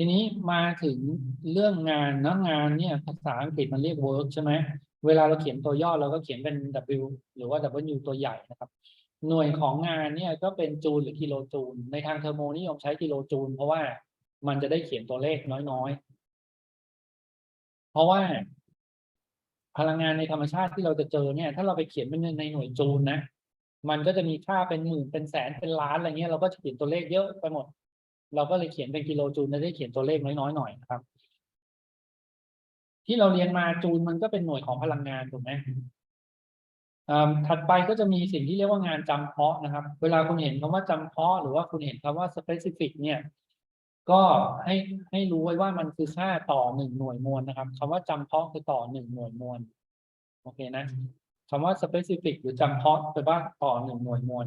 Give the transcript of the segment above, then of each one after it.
ทีนี้มาถึงเรื่องงานนอะงานเนี่ยภาษาอังกฤษมันเรียก work ใช่ไหมเวลาเราเขียนตัวย่อเราก็เขียนเป็น W หรือว่า W ตัวใหญ่นะครับ หน่วยของงานเนี่ยก็เป็นจูลหรือกิโลจูล ในทางเทอร์โมนิยมใช้กิโลจูล เพราะว่ามันจะได้เขียนตัวเลขน้อยๆ เพราะว่าพลังงานในธรรมชาติที่เราจะเจอเนี่ย ถ้าเราไปเขียนเป็นในหน่วยจูลนะ มันก็จะมีค่าเป็นหมื่นเป็นแสนเป็นล้านอะไรเงี้ยเราก็จะเขียนตัวเลขเยอะไปหมด เราก็เลยเขียนเป็นกิโลจูลจะได้เขียนตัวเลขน้อยๆหน่อยนะครับ ที่เราเรียนมาจูลมันก็เป็นหน่วยของพลังงานถูกไหมอ่าถัดไปก็จะมีสิ่งที่เรียกว่างานจำเพาะนะครับ เวลาคุณเห็นคำว่าจำเพาะหรือว่าคุณเห็นคำว่า specific เนี่ย ก็ให้ให้รู้ไว้ว่ามันคือค่าต่อหนึ่งหน่วยมวลนะครับคำว่าจำเพาะคือต่อหนึ่งหน่วยมวลโอเคนะคำว่า specific หรือจำเพาะแปลว่าต่อหนึ่งหน่วยมวล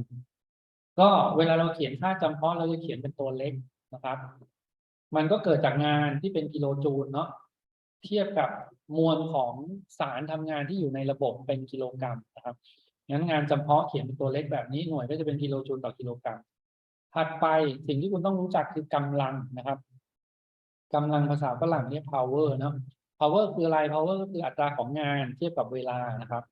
ก็เวลาเราเขียนค่าจำเพาะเราจะเขียนเป็นตัวเล็กนะครับ มันก็เกิดจากงานที่เป็นกิโลจูลเนาะเทียบกับมวลของสารทำงานที่อยู่ในระบบเป็นกิโลกรัมนะครับงั้นงานจำเพาะเขียนเป็นตัวเล็กแบบนี้หน่วยก็จะเป็นกิโลจูลต่อกิโลกรัมถัดไปสิ่งที่คุณต้องรู้จักคือกำลังนะครับกำลังภาษาฝรั่งเรียก power เนาะ power คืออะไร power ก็คืออัตราของงานเทียบกับเวลานะครับ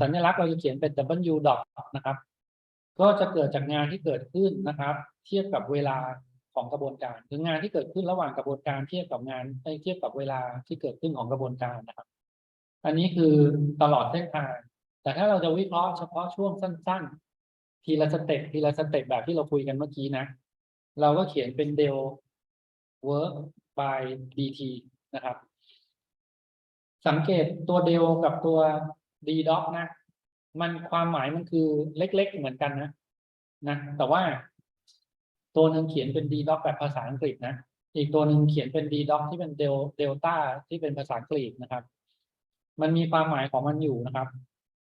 สัญลักษณ์เราจะเขียนเป็น W dot นะครับ ก็จะเกิดจากงานที่เกิดขึ้นนะครับ เทียบกับเวลาของกระบวนการคืองานที่เกิดขึ้นระหว่างกระบวนการเทียบกับงานเอ้ยเทียบกับเวลาที่เกิดขึ้นของกระบวนการนะครับ อันนี้คือตลอดเส้นทาง แต่ถ้าเราจะวิเคราะห์เฉพาะช่วงสั้น ๆ ทีละสเต็ปทีละสเต็ปแบบที่เราคุยกันเมื่อกี้นะ เราก็เขียนเป็น del work by dt นะครับ สังเกตตัว del กับตัว d doc นะ มันความหมายมันคือเล็ก ๆ เหมือนกันนะนะแต่ว่าตัวหนึ่งเขียนเป็น d doc แบบภาษาอังกฤษนะอีกตัวหนึ่งเขียนเป็น d doc ที่เป็น del delta ที่เป็นภาษากรีกนะครับ มันมีความหมายของมันอยู่นะครับ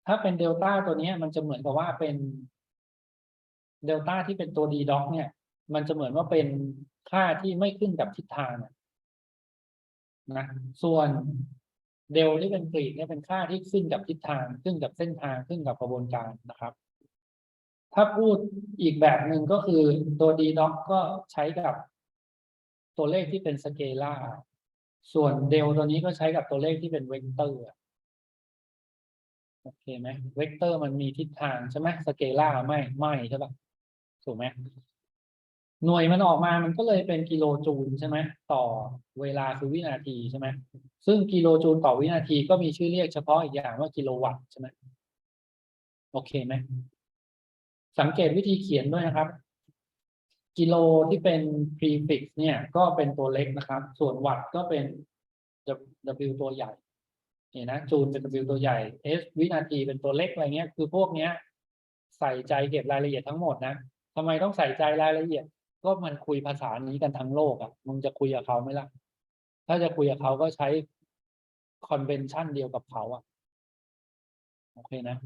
ถ้าเป็นเดลต้าตัวนี้มันจะเหมือนกับว่าเป็นเดลต้าที่เป็นตัว d doc เนี่ย มันจะเหมือนว่าเป็นค่าที่ไม่ขึ้นกับทิศทางนะส่วน เดลที่เป็นกรีกเนี่ยเป็นค่าที่ขึ้นกับทิศทาง ขึ้นกับเส้นทางขึ้นกับกระบวนการนะครับ ถ้าพูดอีกแบบหนึ่งก็คือตัว d doc ก็ใช้กับตัวเลขที่เป็นสเกลาส่วนเดลตัวนี้ก็ใช้กับตัวเลขที่เป็นเวกเตอร์โอเคไหมเวกเตอร์มันมีทิศทางใช่ไหมสเกลาไม่ไม่ใช่ปะถูกไหม หน่วยมันออกมามันก็เลยเป็นกิโลจูลใช่ไหมต่อเวลาคือวินาทีใช่ไหมซึ่งกิโลจูลต่อวินาทีก็มีชื่อเรียกเฉพาะอีกอย่างว่ากิโลวัตต์ใช่ไหมโอเคไหมสังเกตวิธีเขียนด้วยนะครับ กิโลที่เป็น prefix เนี่ย ก็เป็นตัวเล็กนะครับ ส่วนวัตต์ก็เป็น W ตัวใหญ่นี่นะจูลเป็น W ตัวใหญ่ S วินาทีเป็นตัวเล็กอะไรเงี้ยคือพวกเนี้ย ใส่ใจเก็บรายละเอียดทั้งหมดนะทำไมต้องใส่ใจรายละเอียด ก็มันคุยภาษานี้กันทั้งโลกอะ่ะมึงจะคุยกับเขาไหมล่ะ ถ้าจะคุยกับเขาก็ใช้คอนเวนชั่นเดียวกับเขาอะ่ะ โอเคนะ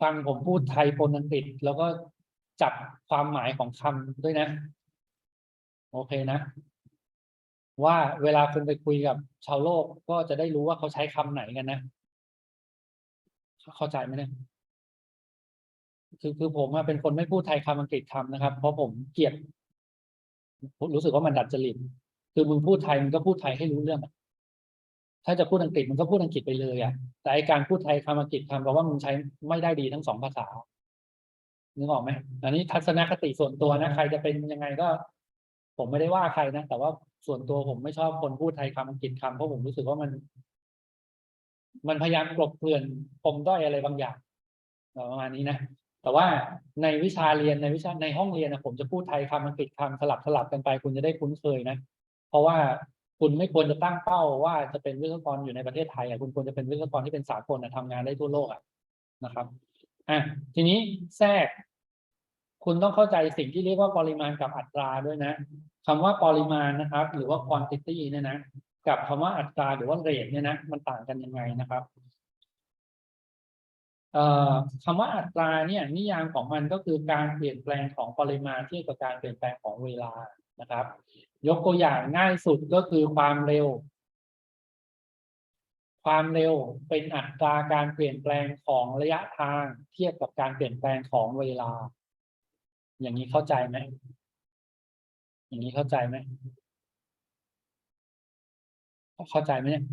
ฟังผมพูดไทยปนอังกฤษแล้วก็จับความหมายของคำด้วยนะ โอเคนะ ว่าเวลาคุณไปคุยกับชาวโลกก็จะได้รู้ว่าเขาใช้คำไหนกันนะ เข้าใจไหมเนี่ย คือคือผมอะเป็นคนไม่พูดไทยคำอังกฤษคำนะครับ เพราะผมเกลียดผมรู้สึกว่ามันดัดจริตคือมึงพูดไทยมึงก็พูดไทยให้รู้เรื่องอะถ้าจะพูดอังกฤษมึงก็พูดอังกฤษไปเลยอะแต่ไอการพูดไทยคำอังกฤษคำแปลว่ามึงใช้ไม่ได้ดีทั้งสองภาษานึกออกไหมอันนี้ทัศนคติส่วนตัวนะใครจะเป็นยังไงก็ ผมไม่ได้ว่าใครนะแต่ว่าส่วนตัวผมไม่ชอบคนพูดไทยคำอังกฤษคำเพราะผมรู้สึกว่ามัน มันพยายามกลบเกลื่อนปมด้อยอะไรบางอย่างประมาณนี้นะ แต่ว่าในวิชาเรียนในวิชาในห้องเรียนนะผมจะพูดไทยคำอังกฤษคำสลับสลับกันไป คุณจะได้คุ้นเคยนะ เพราะว่าคุณไม่ควรจะตั้งเป้าว่าจะเป็นวิศวกรอยู่ในประเทศไทยอะคุณควรจะเป็นวิศวกรที่เป็นสากลนะทำงานได้ทั่วโลกอะนะครับอะทีนี้แทรก คุณต้องเข้าใจสิ่งที่เรียกว่าปริมาณกับอัตราด้วยนะคำว่าปริมาณนะครับ หรือว่า quantity เนี่ยนะ กับคำว่าอัตราหรือว่า rate เนี่ยนะ มันต่างกันยังไงนะครับ คำว่าอัตราเนี่ยนิยามของมันก็คือการเปลี่ยนแปลงของปริมาณที่กับการเปลี่ยนแปลงของเวลานะครับ ยกตัวอย่างง่ายสุดก็คือความเร็ว ความเร็วเป็นอัตราการเปลี่ยนแปลงของระยะทางเทียบกับการเปลี่ยนแปลงของเวลา อย่างนี้เข้าใจไหมอย่างนี้เข้าใจไหมเข้าใจไหมเนี่ย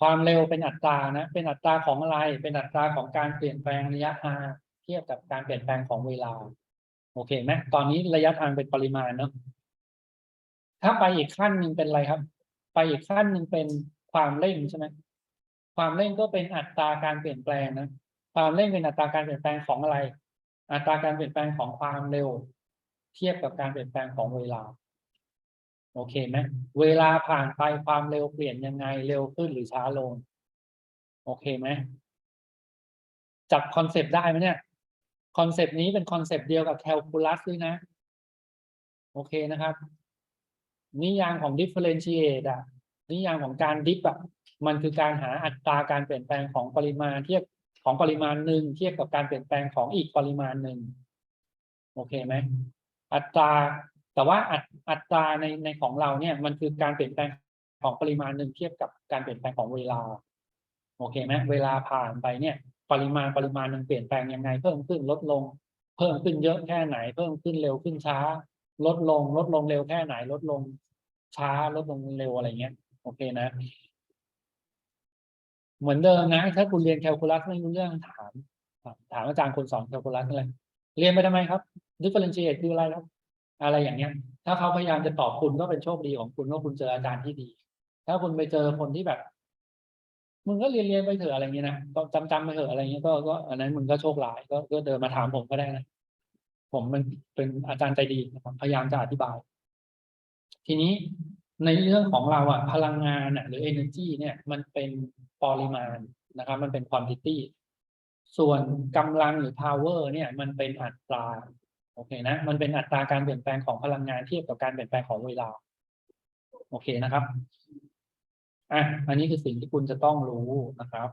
ความเร็วเป็นอัตรานะเป็นอัตราของอะไร เป็นอัตราของการเปลี่ยนแปลงระยะทางเทียบกับการเปลี่ยนแปลงของเวลา โอเคไหมตอนนี้ระยะทางเป็นปริมาณเนาะถ้าไปอีกขั้นหนึ่งเป็นอะไรครับ ไปอีกขั้นหนึ่งเป็นความเร่งใช่ไหมความเร่งก็เป็นอัตราการเปลี่ยนแปลงนะความเร่งเป็นอัตราการเปลี่ยนแปลงของอะไร อัตราการเปลี่ยนแปลงของความเร็ว เทียบกับการเปลี่ยนแปลงของเวลา โอเคไหมเวลาผ่านไปความเร็วเปลี่ยนยังไงเร็วขึ้นหรือช้าลง โอเคไหมจับคอนเซปต์ได้ไหมเนี่ยคอนเซปต์นี้เป็นคอนเซปต์เดียวกับแคลคูลัสด้วยนะ โอเคนะครับ นิยามของ differentiate อะนิยามของการดิฟอะมันคือการหาอัตราการเปลี่ยนแปลงของปริมาณเทียบของปริมาณหนึ่งเทียบกับการเปลี่ยนแปลงของอีกปริมาณหนึ่งโอเคไหมอัตรา แต่ว่าอัตราในในของเราเนี่ยมันคือการเปลี่ยนแปลงของปริมาณหนึ่งเทียบกับการเปลี่ยนแปลงของเวลาโอเคไหมเวลาผ่านไปเนี่ย ปริมาณปริมาณหนึ่งเปลี่ยนแปลงยังไงเพิ่มขึ้นลดลง เพิ่มขึ้นเยอะแค่ไหน เพิ่มขึ้นเร็วขึ้นช้า ลดลง ลดลงเร็วแค่ไหน ลดลงช้าลดลงเร็วอะไรเงี้ยโอเคนะ เหมือนเดิมนะถ้าคุณเรียนแคลคูลัสไม่รู้เรื่องถาม ถามอาจารย์คนสอนแคลคูลัสอะไรเรียนไปทำไมครับ differentiate คืออะไรครับ อะไรอย่างเงี้ย ถ้าเขาพยายามจะตอบคุณก็เป็นโชคดีของคุณว่าคุณเจออาจารย์ที่ดี ถ้าคุณไปเจอคนที่แบบมึงก็เรียนเรียนไปเถอะอะไรเงี้ยนะก็จำจำไปเถอะอะไรเงี้ยก็ก็อันนั้นมึงก็โชคร้ายก็ก็เดินมาถามผมก็ได้นะผมมันเป็นอาจารย์ใจดีนะครับพยายามจะอธิบาย ทีนี้ในเรื่องของเราอะพลังงานอะหรือ energy เนี่ย มันเป็นปริมาณนะครับ มันเป็น quantity ส่วนกำลังหรือ power เนี่ย มันเป็นอัตรา โอเคนะ มันเป็นอัตราการเปลี่ยนแปลงของพลังงานเทียบกับการเปลี่ยนแปลงของเวลา โอเคนะครับ อะ อันนี้คือสิ่งที่คุณจะต้องรู้นะครับ